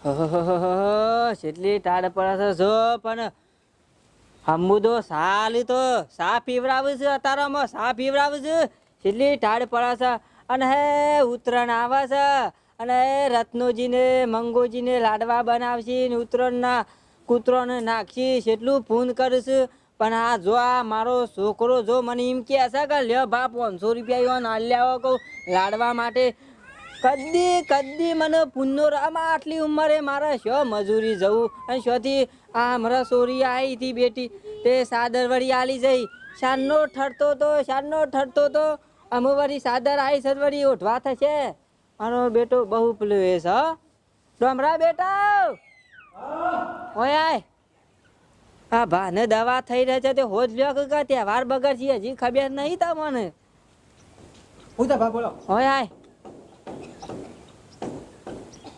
કેટલી ટાઢ પડે જો, પણ હમુદો સાલી તો સા પીવડાવું છે અતારામાં, સા પીવડાવું છે? કેટલી ટાઢ પડે છે. અને હે, ઉત્તરાયણ આવે છે. અને હે, રત્નોજીને, મંગોજીને લાડવા બનાવશે ને ઉત્તરાયણના કૂતરોને નાખશી કેટલું ફૂન કરીશ પણ આ જો આ મારો છોકરો જો મને એમ કહે છે કે, લ્યો બાપ, પાંચસો રૂપિયા ના લ્યાવો કહું, લાડવા માટે કદી કદી મને પુન્નો રામા આટલી ઉંમરે મારે શો મજૂરી જવું? અને શોથી આ મારા સોરી આવી હતી બેટી તે સાદર વળી આલી જઈ. શાનનો ઠરતો તો શાનનો ઠરતો તો અમે વળી સાદર આવી વળી ઉઠવા થશે. મારો બેટો બહુ પેલું એ છે ડોમરા બેટા. ઓય આ ભાને દવા થઈ રહે છે તે હોજ લ્યો કે તહેવાર બગડ છે હજી ખબર નહીં તમને. હું તો ભા બોલો. ઓય આય.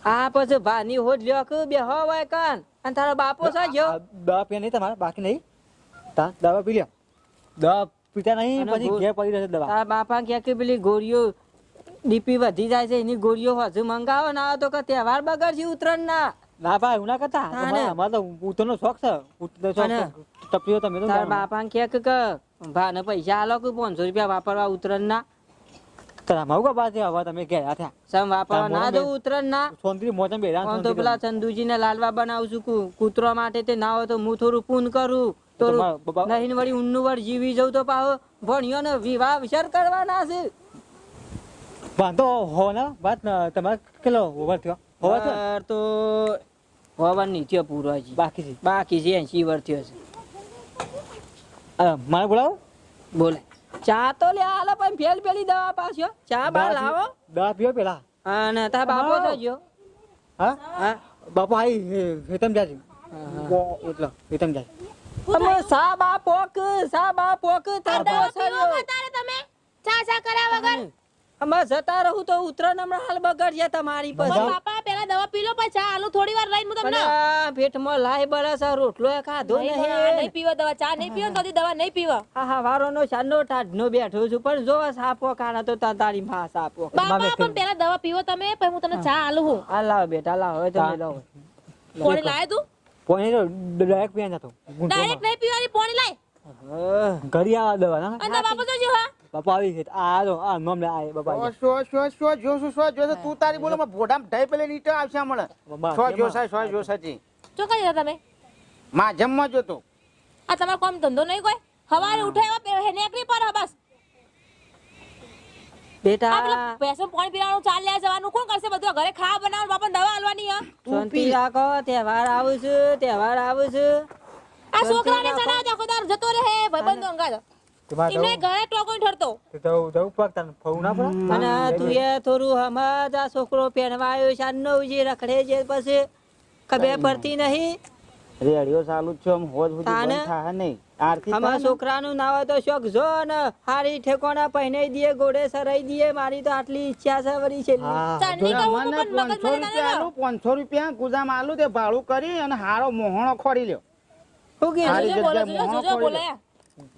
આ પછી ભાની હોજ લ્યો કે બે હોય કાન? અને તારો બાપો છે જો દવા પીયા નહીં તમારે બાકી નહીં. તા દવા પી લ્યો. દવા પીતા નહીં પછી ઘેર પડી રહેશે દવા. તારા બાપા કહે કે પેલી ગોળીઓ ડીપી વધી જાય છે એની ગોળીઓ હજુ મંગાવો ના આવે તો કે તહેવાર બગડશે ઉત્તરાયણ ના ના ભાઈ હું ના કરતા. અમારે તો ઉતરનો શોખ છે. ઉતરનો શોખ અને તમે તો તારા બાપા કહે કે કે ભાને પૈસા આલો કે પાંચસો રૂપિયા વાપરવા ઉત્તરાયણ ના તમારું કા બાદ હવે તમે ઘેર થયા સમ વાપરવા ના દઉં ઉત્તરાયણ ના. સોનથી મોજા બેરા આમ તો પેલા ચંદુજી ને લાલવા બનાવું છું કુ- કૂતરો માટે તે ના હોય તો હું થોડું પૂન કરું. તો નહીં વળી ઊનનું વળ જીવી જઉં તો પાહો ભણ્યો ને વિવાહ વિચાર કરવાના છે. વાંધો હો ના વાત તમારે કેટલો ઓવર થયો? હોવા થયો? તો હોવા નહીં થયો પૂરો હજી. બાકી છે. બાકી છે એસી વર્ષ થયો છે. મારે બોલાવો? બોલે. ચા તો લે આલે પણ ફેલ પેલી દવા પાછો. ચા બા લાવો. દવા પીઓ પેલા. અને તા બાપો હા. થયો હા? હા. બાપો આઈ હેતમ જાય એટલે હેતમ જાય તમે સા બા પોક સા બા પોક તાર તમે? ચા ચા કર્યા વગર? અમે જતા રહું તો ઉતરણ હમણાં હાલ બગડશે તમારી પાસે બાપા પેલા દવા પી લો પછી આલુ થોડી વાર લઈને હું તમને પેટમાં લાય બળે છે રોટલો એ ખાધો નહીં, નહીં. પીવા દવા ચા નહીં પીવો ને તો દવા નહીં પીવો. હા હા વારોનો સાનો ટાઢનો બેઠો છું પણ જો સાપો કાણા તો તા તારી માં સાપો બાપા પણ પેલા દવા પીવો તમે પછી હું તમને ચા આલુ હું. આ લાવ બેટા લાવ હવે તમે લાવ. પોણી લાય તું? પોણી ડાયરેક્ટ પીવા જતો ડાયરેક્ટ નહીં પીવાની પોણી લાય. ઘરી આવા દવા ના અને બાપા તો જો હા? બાપા આવી છે. આ તો આ નોમ લે આ બાપા સો સો શો જો સો સો જો તું તારી બોલો માં ભોડામ ઢાઈ પેલે નીટ આવશે હમણાં. સો જો કેમાં? સા જો સાચી શું કઈ રહ્યા તમે. માં જમવા જોતો આ તમાર કોમ ધંધો નહીં કોઈ? હવારે ઉઠે પે- હે નેકરી પર બસ. બેટા. પેલા ભેંસો પાણી પીવાનું ચાલ લે જવાનું. કોણ કરશે બધું? ઘરે ખાવા બનાવવાનું બાપા દવા આલવાની હા? શાંતિ રાખો તહેવાર આવું છું તહેવાર આવું છું. આ છોકરાને ચડાવ દો તાર જતો રહે. ભાઈબંધો અંગાત તમારે એમને ઘરે ટોકો ઠરતો. તો જવું- જવું તને ફરવું ના પડે? અને તું એ થોડું હમજ આ છોકરો પહેરવા છે આનો જે રખડે છે પછી ખબર પડતી નહીં. રેડિયો ચાલુ જ છે આમ હોજ સુધી બંધ થાય નહીં. આરતી આમાં છોકરાનું ના હોય તો શોખ જો ને હારી ઠેકોણા પહેરાઈ દઈએ ઘોડે સરાઈ દઈએ. મારી તો આટલી ઈચ્છા છે મને પાંચસો રૂપિયા આલું પાંચસો રૂપિયા ગુજામ આલું તે ભાડું કરી અને હારો મોહણો ખોરી લ્યો. શું કીધું? મોહણો ખોરી લ્યો.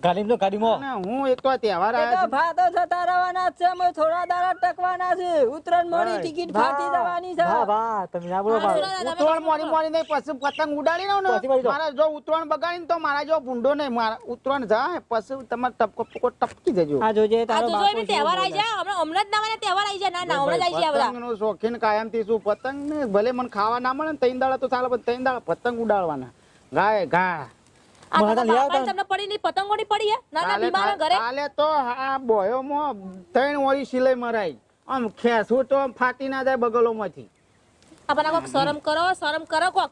ગાડીમાં તો ગાડીમાં. અને હું એક તો તહેવાર એ તો આવ્યા ફાતો થતા રહેવાના છે મે થોડા દાડા ટકવાના છે. ઉતરણ મોડી ટિકિટ ફાટી જવાની છે. વાહ વાહ તમે ના બોલો. છે મોડી મોડી નહીં પછી પતંગ ઉડાડી નો. ને મારા જો ઉત્તરાયણ બગાડીને તો મારા જો ભૂંડો નહીં મારા ઉતરણ જાય પછી તમાર ટપકો ટપકો ટપકી જજો. આ જોજે તારો બાપ જો બાપો તહેવાર. આવી જાય. હમણાં હમણાં જ ના મને તહેવાર આવી જાય. ના ના હમણાં જ આવી જાય પતંગ નો શોખીન કાયમથી શું? પતંગ ને ભલે મને ખાવા ના મળે ને દાડા તો ચાલે પણ ત્રણ દાડા પતંગ ઉડાડવાના. ગાય ઘા. લઈ આવતા. તમને પડી નહીં? પતંગો ની પડી હે? ના ના કાલે બીમાર ઘરે. કાલે તો આ બોયોમાં ત્રણ ઓળી સિલાઈ મરાઈ. આમ ખેસું તો ફાટી ના જાય બગલોમાંથી. આપણા કોક શરમ કરો શરમ કરો કોક.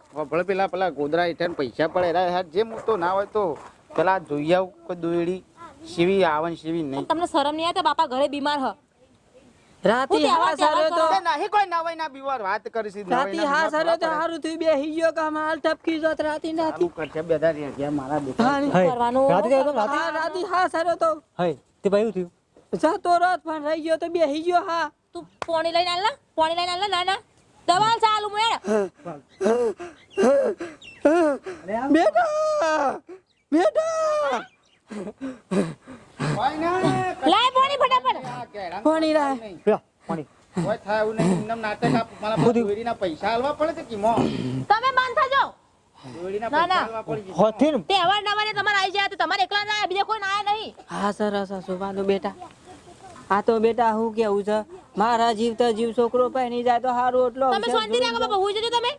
પેલા પેલા ગોદરા હેઠળ પૈસા પડે. એરા હેઠ જે હું તો ના હોય તો પેલા જોઈ આવ કોઈ દોયડી સીવી આવન સીવી નહીં. તમને શરમ નહીં આવે બાપા ઘરે બીમાર હ. રાતી હા સારો તો નહીં કોઈ નવાઈ ના બીવાર વાત કરીશ રાતી હા સારો તો હારું થયું બે ગયો કે માલ ટપકી જોત રાતી નાથી કરશે બધા રહ્યા ગયા મારા બેટા હા, હઈ, કરવાનું. રાતે તો રાતી? હા રાતી હા સારો તો. હઈ, તે ભાઈ થયું? જતો રથ પણ રહી ગયો તો બે ગયો હા. તું પાણી લઈને આલ પાણી પોણી લઈને આલ ના ના દવાલ ચાલુ મેળ બેટા બેટા. લાય પોણી ફટાફટ. પાણી રાય લ્યો, પાણી. કોઈ થાય એવું નહીં. નાટક આપ મારા પાસે પૈસા આલવા પડે છે કીમો તમે બંધ થજો. ના, ના. આલવા પડે છે. હોથી ને. તહેવાર નવારે તમારે આવી જાય તો તમારે એકલા ના બીજા કોઈ ના નહીં. હા સર સુભાનું બેટા. આ તો બેટા હું કેવું છે? મારા જીવતા જીવ છોકરો પહેરી જાય તો સારું એટલો તમે શાંતિ રાખો બાબા હોઈ જજો તમે.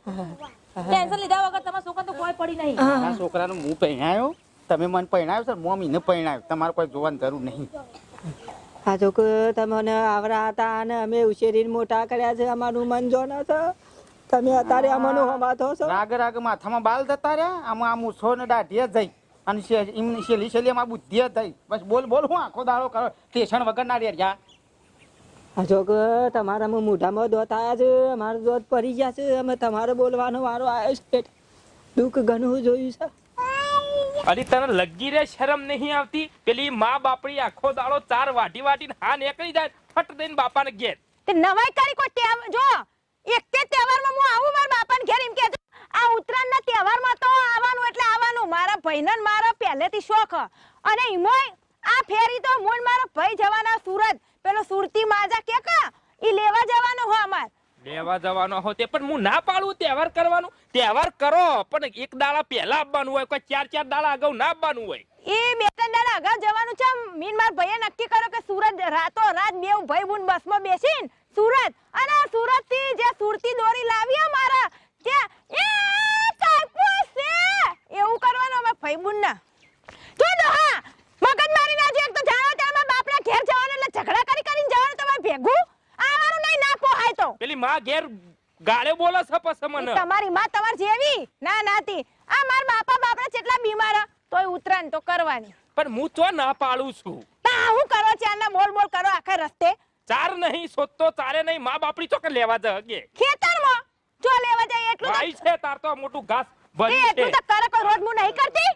ટેન્શન લીધા વગર તમારા છોકરા તો કોઈ પડી નહીં. આ છોકરાનું મું પહેણાયો તમે મને પહેણાવ્યો છે મોમ એને પહેણાવ્યો તમારે કોઈ જોવાની જરૂર નહીં. આ છોકરો તમને આવરા હતા અને અમે ઉછેરીને મોટા કર્યા છે અમારું મન જોનો છો. તમે અત્યારે અમારું હમાથો છો. રાગ રાગ માથામાં બાલ જતા રહ્યા આમાં આ મૂછો ને દાઢીએ જઈ. અને એમની શેલી શેલી આમાં બુદ્ધિ થઈ બસ બોલ બોલ હું આખો દાડો કરો. ટેશન વગર ના રહ્યા આ છોકરો તમારામાં મોઢામાં દોત આવ્યા છે અમારો દોત પડી ગયા છે અમે તમારે બોલવાનો વારો આવ્યો છે. દુઃખ ઘણું જોયું છે. અલી તને લગી રે શરમ નહીં આવતી? પેલી મા બાપડી આખો દાડો ચાર વાટી વાટીને હા નીકળી જાય, ફટ દઈને બાપાને ઘેર. તે નવાઈ કરી કોઈ તહેવાર, જો, એક તે તહેવારમાં હું આવું મારા બાપાને ઘેર એમ કે આ ઉત્તરાયણના તહેવારમાં તો આવવાનું એટલે આવવાનું, મારા ભાઈને મારા પહેલેથી શોખ. અને ઈમોય આ ફેરી તો મૂળ મારો ભાઈ જવાના સુરત, પેલો સુરતી માજા કે કા, ઈ લેવા જવાનો હો અમાર. લેવા જવાનો હો તે, પણ હું ના પાડું તહેવાર કરવાનું. તહેવાર કરો, પણ એક દાડા પહેલા આવવાનું હોય, કોઈ ચાર ચાર દાડા અગાઉ ના આવવાનું હોય. એ બે ત્રણ દાડા અગાઉ જવાનું છે. મીન માર ભાઈએ નક્કી કર્યો કે સુરત રાતો રાત બે ભાઈ બુન બસમાં બેસીને સુરત, અને સુરતથી જે સુરતી દોરી લાવી મારા ત્યાં એ કાપુસ છે. એવું કરવાનું અમે ભાઈ બુન ના તો દોહા મગજ મારી ના એક તો જાણો ત્યાં મારા બાપના ઘેર જવાનું એટલે ઝઘડા કરી કરીને જવાનું તમારે ભેગું આવવાનું નહીં ના પોહાય તો પેલી માં ઘેર ગાળે બોલે છે પછી મને? તમારી માં તમાર જેવી? ના નાતી. આ માર બાપા બાપડા કેટલા બીમાર તોય ઉતરાણ તો કરવાની. પણ હું તો ના પાડું છું? તા હું કરો છે? આના બોલ બોલ કરો આખા રસ્તે. ચાર નહીં સોતો ચારે નહીં માં બાપડી તો કે લેવા જગે ખેતરમાં? જો લેવા જાય એટલું તો ભાઈ છે તાર તો મોટું ઘાસ એ છે. એટલું તો કરે કોઈ રોજ હું નહીં કરતી?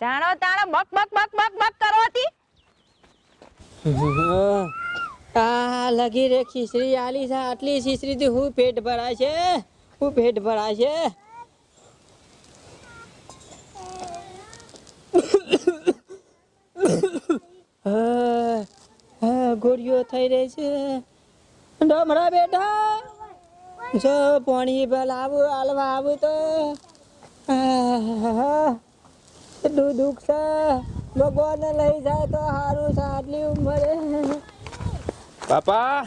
જાણો તાણો બક બક બક બક બક કરો હતી. આ લગી રે ખીચડી આલી છે આટલી ખીચડી થી હું પેટ ભરાય છે? હું પેટ ભરાય છે? ગોળીઓ થઈ રહી છે. ડમરા બેટા, જો પાણી પેલ આવું હાલવા આવું તો. દુઃખ છે. ભગવાન લઈ જાય તો સારું છે, આટલી ઉંમરે. બાપા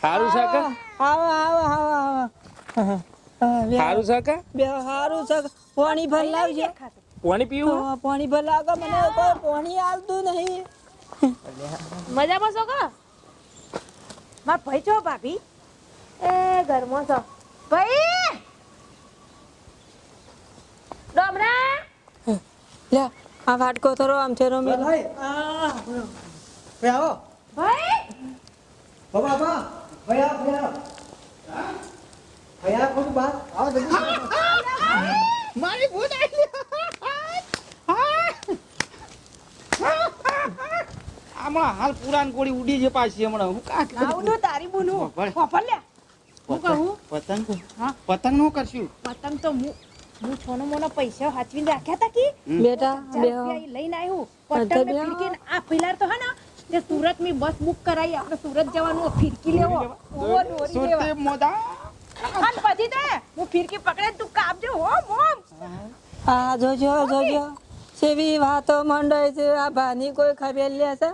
સારું છે કે? આવો આવો આવો આવો સારું છે કે? બે સારું છે પાણી ભર લાવજો. પાણી પીવું? પાણી ભર લાવજો મને કોઈ પાણી આવતું નહીં. મજામાં છો કા? માર ભાઈ છો ભાભી? એ ઘરમાં છો. ભાઈ! ડોમરા! લે આ વાટકો થરો આમ છે રમી ભાઈ આ ભાઈ આવો. ભાઈ! બાબા apa? Bayar, bayar. આવો ભાઈ bang. ખોટું બહાર Mari ભૂત આવી આમાં હાલ પુરાણ કોળી ઉડી છે પાછી હમણાં. હું કાટ આવડું તારી ખબર. ખબર લે. હું કહું? પતંગ? હા? પતંગનું કરશું? પતંગ તો હું હું છોનો મોનો પૈસા હાચવીને રાખ્યા તા કે? બેટા બે લઈને આવ્યું પતંગ ને આ ફિલાર તો હે ને જે સુરતની બસ બુક કરાવી આપણે સુરત જવાનું ફિરકી લેવો. સુરતે મોદા. અને પછી તે હું ફિરકી પકડે તું કાપજો હો મોમ હા જોજો જોજો. સેવી વાતો મંડાય છે આ ભાની કોઈ ખબર લે છે.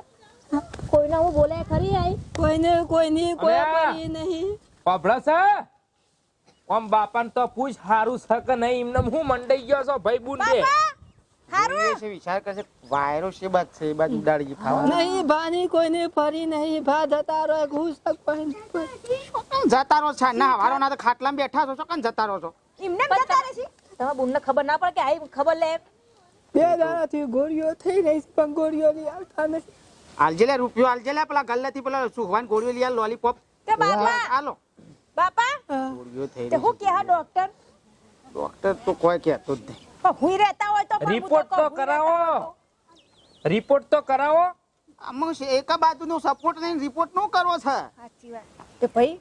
કોઈને હું બોલે ખરી આઈ? કોઈને કોઈની કોઈ. પડી નહીં. પાભળા છે? ઓમ બાપાને તો પૂછ હારું છે કે નહીં? એમને હું મંડાઈ ગયો છો ભાઈ બુન બે એ છે વિચાર કરશે વાયરો છે બાદ છે બાજુ ઉડાડી ખાવા નહીં ભાની કોઈને ફરી નહીં. ભા જતા રહે ઘૂસ જતા રહો છે ના હવારો ના તો ખાટલામાં બેઠા છો ચોકન જતા રહો છો? એમને જતા તમે બુનને ખબર ના પડે કે આઈ ખબર લે બે દાડાથી ગોળીઓ થઈ રહી છે પણ ગોળીઓ ની આવતા નથી. આલજે લે રૂપિયો આલજે લે પેલા ગલ્લેથી પેલા સુખવાન ગોળીઓ લઈ આલ લોલીપોપ તે બાપા. હાલો બાપા. ગોળીઓ થઈ તે રહી હું કે હા ડોક્ટર ડોક્ટર તો કોઈ કહેતો જ નહીં. હુઈ રહેતા હોય તો રિપોર્ટ તો કરાવો. રિપોર્ટ તો. કરાવો. આમાં એક બાજુનો સપોર્ટ નહીં રિપોર્ટ નો કરવો છે. સાચી વાત. કે ભાઈ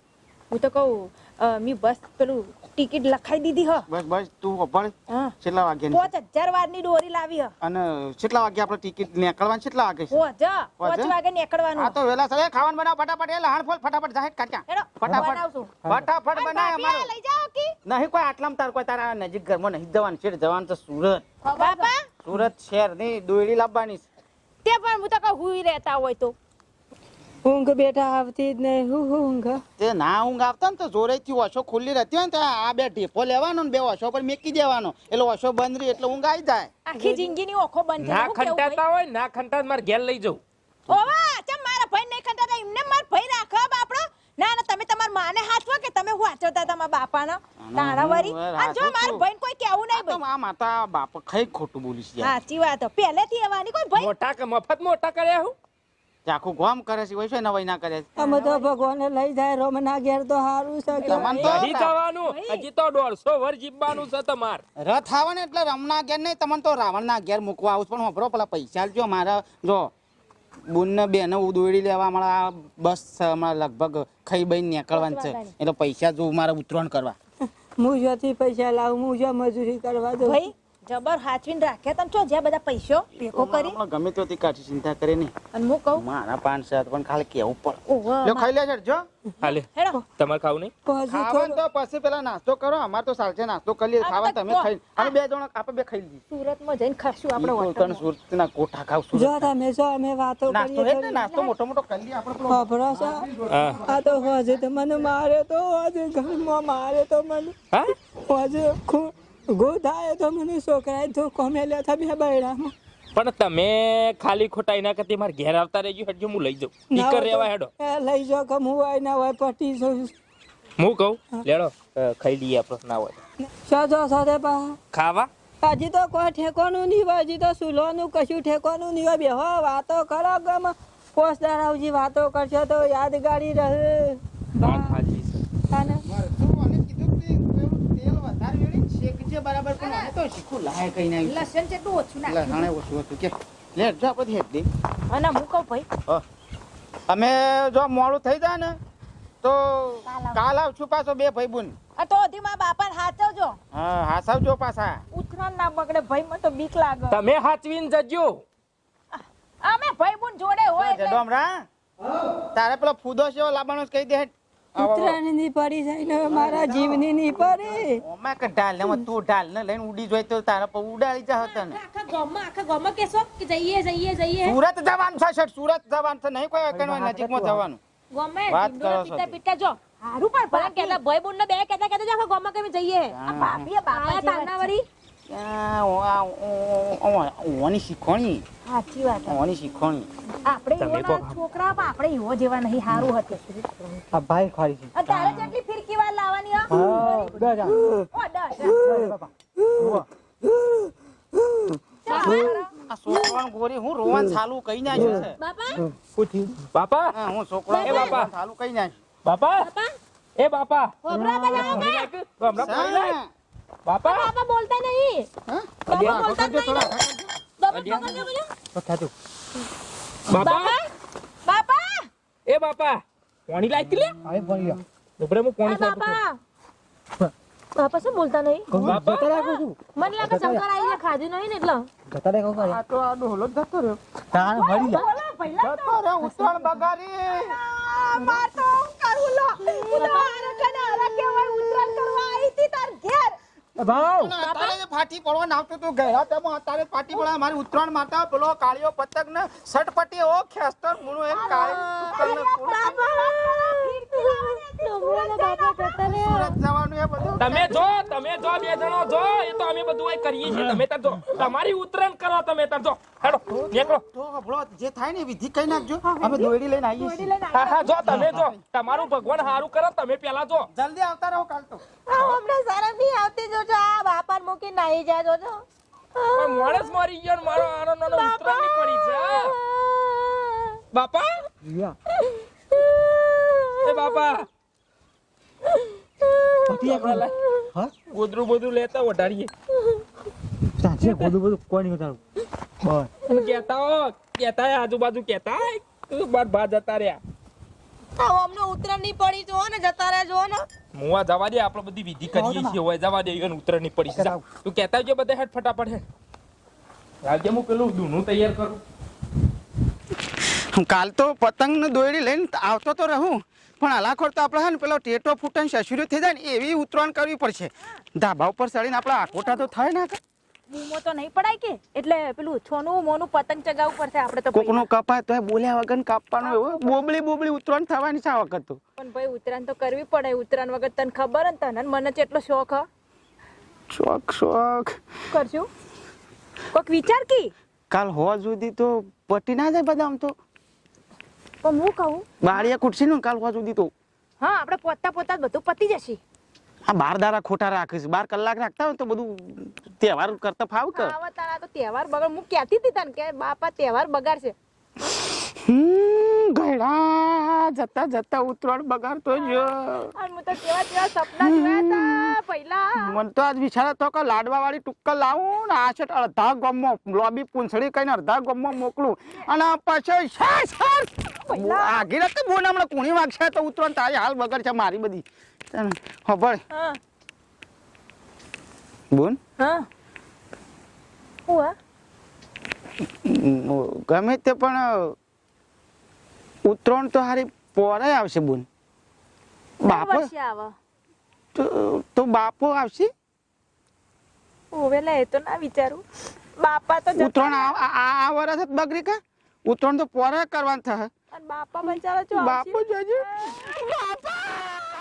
હું તો કહું મી બસ પેલું ટિકિટ લખાઈ દીધી હ. બસ બસ તું પણ કેટલા વાગે પાંચ હજાર વારની ડોરી લાવી હ. અને કેટલા વાગે આપણે ટિકિટ નીકળવાનું? કેટલા વાગે પોચ પાંચ? વાગે આ તો વેલા સરે ખાવાનું બનાવ ફટાફટ એ લહાણ ફોલ ફટાફટ જાહેર કાઢ્યા. ફટાફટ. ફટાફટ બનાય અમારો. લઈ જાઓ કી? નહીં કોઈ આટલામાં તાર કોઈ તારા નજીક ઘરમાં નહીં જવાનું. છે જવાનું તો સુરત. બાપા સુરત શહેરની દોયડી લાવવાની તે પણ હું તો કહું હુઈ રહેતા હોય તો. ઊંઘ બેટા આવતી જ નહીં. હું હું ઊંઘ? તે ના ઊંઘ આવતા ને તો જોરેથી ઓછો ખુલ્લી રહેતી હોય ને તો આ બે ઢેફો લેવાનો ને બે ઓછો પર મેકી દેવાનો. એટલે ઓછો બંધ રહી એટલે ઊંઘ આવી જાય. આખી જિંદગીની ઓખો બંધ ના ખંટાતા હોય? ના ખંટા માર ઘેર લઈ જઉં ઓવા ચમ મારા ભાઈ નહીં ખંટાતા? એમને માર ભાઈ રાખો બાપડો. ના ના તમે તમાર માને હાચવો કે તમે હું હાચવતા તમારા બાપાનો? તારા વરી? આ જો માર ભાઈ કોઈ કેવું નહીં ભાઈ. આ માતા બાપ ખઈ ખોટું બોલીશ યાર સાચી વાત. પહેલેથી એવાની કોઈ ભાઈ મોટા કે મફત મોટા કર્યા હું? આખું ગોમ કરે છે વૈસે નવાઈ ના કરે છે? અમે તો ભગવાને લઈ જાય રોમના ઘેર તો સારું છે તમને તો નહીં? હજી તો દોઢસો વર જીવવાનું છે તમાર. રથ આવે ને એટલે રમના ઘેર નહીં તમને તો રાવણના ઘેર મૂકવા આવું પણ હોભળો પેલા પૈસા જો મારા જો બુન ને બેન દોડી લેવા મારા બસ છે, હમણાં લગભગ ખાઈ બઈ નીકળવાનું છે. એટલે પૈસા જોવું મારે ઉતરણ કરવા. હું થી પૈસા લાવું હું મજૂરી કરવા દઉં. ભાઈ જબર હાચવીને રાખ્યા તમે છો જ્યાં બધા પૈસો ભેગો કરી? ગમે તો કાઢી ચિંતા કરે નહીં. અને હું કહું? મારા પાંચ સાત પણ ખાલી કેવું પડે. ખાઈ લેજો જો. હાલે. હેડો. તમારે ખાવું નહીં? ખાવાનું તો પછી પેલા નાસ્તો કરો અમાર તો સાલસે નાસ્તો કરી લઈએ ખાવા તમે ખાઈ અને બે જણ આપણે બે ખાઈ લઈએ સુરતમાં જઈને ખાશું આપણે ઈ સુરત ના સુરતના કોઠા ખાવ સુરત જો તમે જો અમે વાતો નાસ્તો હે ને નાસ્તો મોટો મોટો કરી લઈએ આપણે ખબરો છે આ તો હોજે તો મને મારે તો હોજે ઘરમાં મારે તો મને હા? હોજે ખુ- ગો થાય તો મને છોકરાએ તો કોમે હતા બે બૈડામાં પણ તમે ખાલી ખોટા એના કરતી મારે ઘેર આવતા રહેજો હજુ હું લઈ જાઉં. ના ઈકર હોય રેવા હેડો. લઈ જાઓ કે હું હોય ના હોય પટી જઉં. હું કહું? લેડો ખાઈ લઈએ આપણે ના હોય સજો સદે પા ખાવા? હજી તો કોઈ ઠેકોનું નહીં હોય હજી તો સુલોનું કશું ઠેકોનું નહીં હોય. બેહો વાતો કરો ગમ. પોસ્ટ દારાવજી વાતો કરશો તો યાદગારી રહે વાત સાચી છે અને મારે તો આને કીધું કે પેલું તેલ વધારે વેડીને શેકજે બરાબર પણ આને તો શીખું લાય કઈ નહીં લસણ જેટલું ઓછું નાખ લસણે ઓછું હતું. કે લે જો આપણે હેડ દે અને હું કહું ભાઈ અમે જો મોડું થઈ જાય ને તો કાલ આવશું પાછો બે ભાઈ બુન આ તો અધી માં બાપા હાચવજો. હા હાચવજો પાછા. ઉતરણ ના બગડે ભાઈ મને તો બીક લાગે. તમે હાચવીને જજો. અમે ભાઈ બુન જોડે હોય એટલે. ડોમરા? તારે પેલો ફૂદો છે લાવવાનો છે કહી દે આવો. પડી જાય ને મારા જીવની નહીં પડી. ઓમાં કે ઢાલ ને તું ઢાલ ને લઈને ઉડી જોઈ તો તારા પર ઉડાડી જા હતા ને. આખા ગામમાં આખા ગામમાં કહેશો કે જઈએ જઈએ જઈએ. સુરત જવાનું છે સુરત જવાનું છે નહીં કોઈ નજીકમાં જવાનું. ગામમાં વાત કરો છો પીતા પીતા જો. હારું પણ ભલા ભાઈ બોન બે કેતા કહેતા જો આખા ગામમાં કેમ જઈએ. આ બાપા ઓની શીખોણી. સાચી વાત ઓની શીખોણી આપણે તમે છોકરા પણ આપણે એવો જેવા નહીં સારું હતું આ ભાઈ ખોરી છે તારે જેટલી ફિરકી વાર લાવવાની હા હા ઓ ડર બાપા આ છોકરાનું ગોરી હું રોવાનું ચાલુ કઈ નાખ્યું છે બાપા પૂછ્યું બાપા હા, હું છોકરા એ બાપા. ચાલુ કઈ ના બાપા બાપા એ બાપા હોબરા બજાવો. બાપા બાપા બોલતા નહીં હા? બાપા બોલતા નહીં થોડા. બાપા બાપા એ બાપા પાણી લાગતી લે. હવે ભણી લો ઉભરે હું પાણી. બાપા. બાપા શું બોલતા નહીં? બાપા. જતા રાખું છું મને લાગે શંકર આવીને ખાધું નહીં ને એટલે. જતા રહે કહું આ તો આ ડોહલો જતો રહ્યો. તાણ મળી જા. પહેલા જતો રહ્યો ઉત્તરાયણ બગાડી. માર તો કરું લો. ઉતરાણ કને હરા કેવાય ઉતરાણ કરવા આવી હતી તાર ઘેર ભાવ. તારે ફાટી પડવા નાવતું તું ગયા. તેમાં અત્યારે ફાટી પડવા મારી ઉત્તરાયણ માતા પેલો કાળિયો પતંગ ને સટપટી ઓ ખેસ્તર મૂળું એક કાળી તમે જો તમે જો બે જણો જો એ તો અમે બધું કરીએ છીએ. તમે તાર જો તમારી ઉતરણ કરો તમે તાર જો. હેડો નીકળો. તો જે થાય ને વિધિ કઈ નાખજો. અમે દોયડી લઈને આવીએ છીએ. હા હા જો તમે જો. તમારું ભગવાન સારું કરો તમે પેલા જો. જલ્દી આવતા રહો કાલ તો. આ હમણાં સારા નહીં આવતી જોજો આ મૂકી નાહી જા જોજો માણસ મરી ગયો મારો આનો નાનો ઉતરણ પડી છે બાપા? યા. એ બાપા. પતિ આપણા હા? ગોદરું બધું લેતા ઓઢાડીએ સાંજે બધું બધું કોઈ ઉતારું બસ. અને કહેતા હો કહેતા આજુબાજુ કહેતા બાર ભા જતા રહ્યા. આ અમને ઉતરણ નહીં પડી જો ને જતા રહે જો ને. મુવા જવા દે આપણે બધી વિધિ કરીએ છીએ હોય જવા દે એને ઉતર નહીં પડી. તું કહેતા આવજો બધા હેડ ફટાફટ હે રાજ્ય હું પેલું દૂનું તૈયાર કરું? કાલ તો પતંગ દોરી દોયડી લઈને આવતો તો રહું. પણ હલાખોર તો આપણે હે ને પેલો ટેટો ફૂટન સસુર્યો થઈ જાય ને એવી ઉતરાણ કરવી પડશે. ધાબા ઉપર ચડીને આપણે આકોટા તો થાય ના બૂમો તો નહીં પડાય કે? એટલે પેલું છોનું મોનું પતંગ ચગાવવું પડશે આપણે તો કોકનો કપાય તો બોલ્યા વગર કાપવાનું એવું બોબળી બોબળી ઉતરાણ થવાની છે આ વખત તો. પણ ભાઈ ઉત્તરાયણ તો કરવી પડે. ઉત્તરાયણ વગર તને ખબર ને તને મને એટલો શોખ હ? શોખ શોખ. કરશું? કોક વિચાર કી? કાલ હોવા સુધી તો પટી ના જાય બધા આમ તો. પણ હું કહું? બારીયા કુટસી ને કાલ સુધી તો. હા આપણે પોતા પોતા બધું પતી જશે. આ બાર દારા ખોટા રાખે છે. બાર કલાક રાખતા હોય તો બધું તહેવાર કરતા ફાવ કર. તારા તો તહેવાર બગડ. હું કહેતી હતી તને કે બાપા તહેવાર બગાડશે. હમ ગયડા જતા જતા ઉતરાણ બગાડતો જો. હું તો કેવા કેવા સપના જોયા પહેલા. મને તો આજ વિચાર હતો કે લાડવા વાળી ટુક્કર લાવું ને આ છે અડધા ગામમાં લોબી પૂંછડી કઈને અડધા ગામમાં મોકલું. અને પછી આગી રાતે બોન હમણાં કુણી વાગશે તો ઉતરણ તારી હાલ બગડ છે મારી બધી. ખબર બોન હું. હા. ગમે તે પણ ઉતરણ તો હારી પોરે આવશે બુન બાપો તો તો બાપો આવશે? ઓવેલા એ તો ના વિચારું. બાપા તો ઉત્તરાયણ ઉતરણ આ આ- જ બગડી કા? ઉત્તરાયણ તો પોરે કરવાનું થાય બાપા બચારા જો બાપો જોજો. બાપા!